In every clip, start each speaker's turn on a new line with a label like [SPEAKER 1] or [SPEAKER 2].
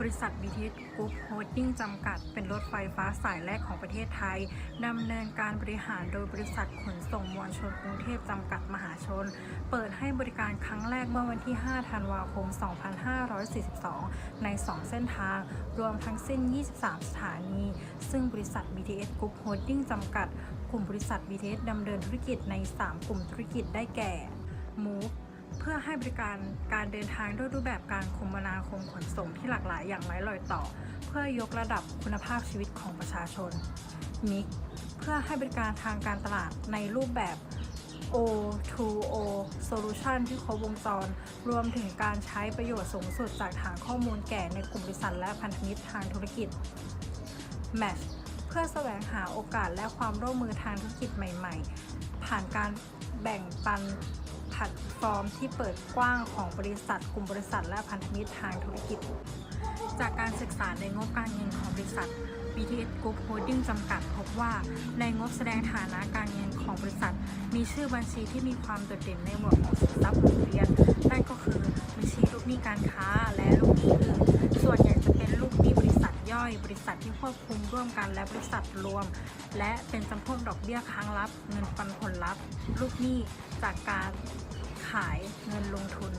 [SPEAKER 1] บริษัท BTS Group Holding จำกัด เป็นรถไฟฟ้าสายแรกของประเทศไทย ดำเนินการบริหารโดยบริษัทขนส่งมวลชนกรุงเทพจำกัดมหาชน เปิดให้บริการครั้งแรกเมื่อวันที่ 5 ธันวาคม 2542 ใน 2 เส้นทาง รวมทั้งสิ้น 23 สถานี ซึ่งบริษัท BTS Group Holding จำกัด กลุ่มบริษัท BTS ดำเนินธุรกิจใน 3 กลุ่มธุรกิจได้แก่ Move เพื่อให้บริการการเดินทางด้วยรูปแบบการคมนาคมขนส่งที่หลากหลายอย่างไร้รอยต่อ เพื่อยกระดับคุณภาพชีวิตของประชาชนมิกเพื่อให้บริการทางการตลาดในรูปแบบ O2O Solution ที่ครบวงจร รวมถึงการใช้ประโยชน์สูงสุดจากฐานข้อมูลแก่ในกลุ่มบริษัทและพันธมิตรทางธุรกิจ Match เพื่อแสวงหาโอกาสและความร่วมมือทางธุรกิจใหม่ ๆ ผ่านการแบ่งปัน ลตฟอร์มที่เปิดกว้างของบริษัท กลุ่มบริษัท และพันธมิตรทางธุรกิจ จากการศึกษาในงบการเงินของบริษัท BTS Group Holding จำกัดพบว่า ในงบแสดงฐานะการเงินของบริษัท มีชื่อบัญชีที่มีความโดดเด่นในหมวดของสินทรัพย์หมุนเวียนนั่นก็คือบัญชีลูกหนี้การค้าและลูกหนี้อื่นส่วนใหญ่จะเป็นลูกหนี้บริษัทย่อย บริษัทที่ควบคุมร่วมกันและบริษัทรวม และเป็นจำพวกดอกเบี้ยค้างรับ เงินปันผลลัพธ์ลูกหนี้จากการ ขายเงินลงทุน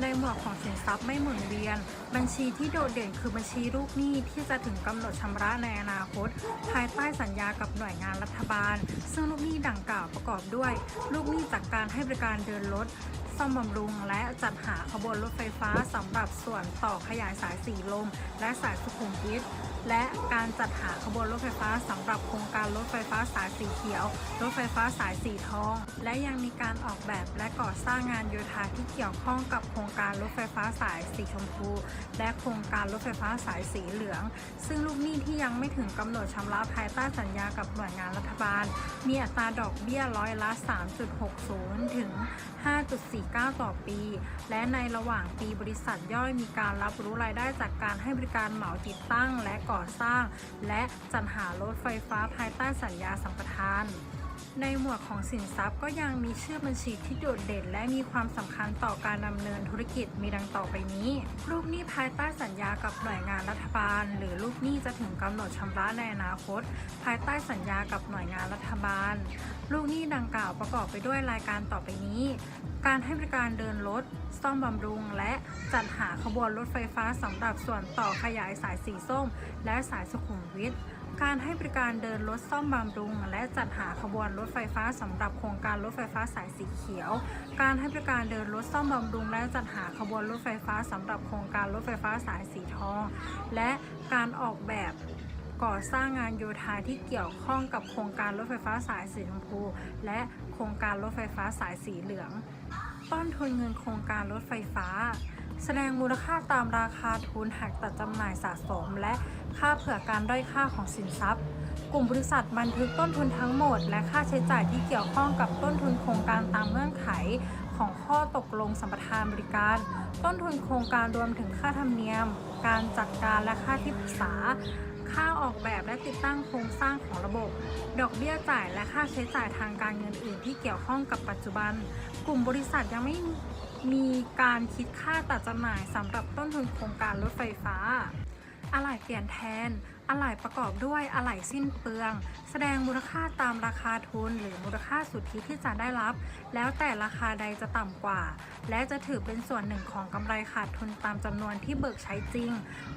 [SPEAKER 1] ในหมวดของสินทรัพย์ไม่หมุนเวียน บัญชีที่โดดเด่นคือบัญชีลูกหนี้ที่จะถึงกำหนดชำระในอนาคต ภายใต้สัญญากับหน่วยงานรัฐบาล ซึ่งลูกหนี้ดังกล่าวประกอบด้วย ลูกหนี้จากการให้บริการเดินรถ ซ่อมบำรุง และจัดหาขบวนรถไฟฟ้าสำหรับส่วนต่อขยายสายสีลม และสายสุขุมวิทและการจัดหาขบวนรถไฟฟ้าสำหรับโครงการรถไฟฟ้าสายสีเขียว รถไฟฟ้าสายสีทอง และยังมีการออกแบบและก่อสร้างงานโยธาที่เกี่ยวข้องกับโครงการรถไฟฟ้าสายสีชมพู และโครงการรถไฟฟ้าสายสีเหลือง ซึ่งลูกหนี้ที่ยังไม่ถึงกำหนดชำระภายใต้สัญญากับหน่วยงานรัฐบาล มีอัตราดอกเบี้ยร้อยละ 3.60 ถึง9 ต่อปี และในระหว่างปีบริษัทย่อยมีการรับรู้รายได้จากการให้บริการเหมาติดตั้งและก่อสร้าง และจัดหารถไฟฟ้าภายใต้สัญญาสัมปทาน ในหมวดของสินทรัพย์ก็ยังมีชื่อบัญชีที่โดดเด่น และมีความสำคัญต่อการดำเนินธุรกิจมีดังต่อไปนี้ลูกหนี้ภายใต้สัญญากับหน่วยงานรัฐบาล หรือลูกหนี้จะถึงกำหนดชำระในอนาคต ภายใต้สัญญากับหน่วยงานรัฐบาล ลูกหนี้ดังกล่าวประกอบไปด้วยรายการต่อไปนี้ การให้บริการเดินรถ ซ่อมบำรุง และจัดหาขบวนรถไฟฟ้าสำหรับส่วนต่อขยายสายสีส้ม และสายสุขุมวิท การให้บริการเดินรถซ่อมบำรุง และจัดหาขบวนรถไฟฟ้าสำหรับโครงการรถไฟฟ้าสายสีเขียว การให้บริการเดินรถซ่อมบำรุง และจัดหาขบวนรถไฟฟ้าสำหรับโครงการรถไฟฟ้าสายสีทอง และการออกแบบก่อสร้างงานโยธาที่เกี่ยวข้องกับโครงการรถไฟฟ้าสายสีชมพู และโครงการรถไฟฟ้าสายสีเหลือง ต้นทุนเงินโครงการรถไฟฟ้า แสดงมูลค่าตามราคาทุนหักตัดจำหน่ายสะสม และค่าเผื่อการด้อยค่าของสินทรัพย์ กลุ่มบริษัทบันทึกต้นทุนทั้งหมด และค่าใช้จ่ายที่เกี่ยวข้องกับต้นทุนโครงการตามเงื่อนไข ของข้อตกลงสัมปทานบริการ ต้นทุนโครงการรวมถึงค่าธรรมเนียม การจัดการและค่าที่ปรึกษา ค่าออกแบบและติดตั้งโครงสร้างของระบบ ดอกเบี้ยจ่ายและค่าใช้จ่ายทางการเงินอื่นที่เกี่ยวข้องกับปัจจุบัน กลุ่มบริษัทยังไม่มีการคิดค่าตัดจำหน่ายสำหรับต้นทุนโครงการรถไฟฟ้า อะไหล่เปลี่ยนแทน อะไหล่ประกอบด้วยอะไหล่สิ้นเปลือง แสดงมูลค่าตามราคาทุน หรือมูลค่าสุทธิที่จะได้รับ แล้วแต่ราคาใดจะต่ำกว่า และจะถือเป็นส่วนหนึ่งของกำไรขาดทุนตามจำนวนที่เบิกใช้จริง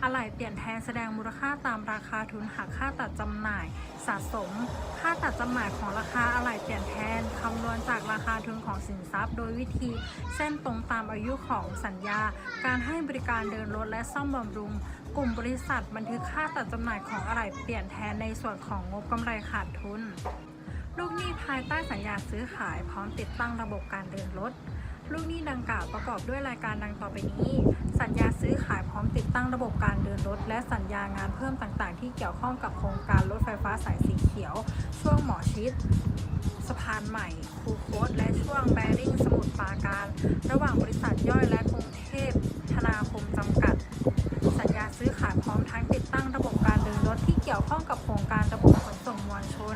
[SPEAKER 1] อะไหล่เปลี่ยนแทนแสดงมูลค่าตามราคาทุนหักค่าตัดจำหน่าย สะสม ค่าตัดจำหน่ายของราคาอะไหล่เปลี่ยนแทนคำนวณจากราคาทุนของสินทรัพย์ โดยวิธีเส้นตรงตามอายุของสัญญา การให้บริการเดินรถและซ่อมบำรุง กลุ่มบริษัทบันทึกค่าตัดจำหน่ายายของอะไรเปลี่ยนแทนในส่วนของงบกำไรขาดทุน ลูกหนี้ภายใต้สัญญาซื้อขายพร้อมติดตั้งระบบการเดินรถ ลูกหนี้ดังกล่าวประกอบด้วยรายการดังต่อไปนี้ สัญญาซื้อขายพร้อมติดตั้งระบบการเดินรถ และสัญญางานเพิ่มต่างๆ ที่เกี่ยวข้องกับโครงการรถไฟฟ้าสายสีเขียว ช่วงหมอชิดสะพานใหม่ คูโคตและช่วงแบริ่งสมุทรปราการ ระหว่างบริษัทย่อยและกรุงเทพธนาคมจำกัด สัญญาซื้อขายพร้อมทั้งติดตั้งระบบ เกี่ยวข้องกับโครงการระบบขนส่งมวลชน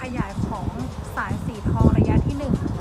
[SPEAKER 1] ขยายของสายสีทองระยะที่ 1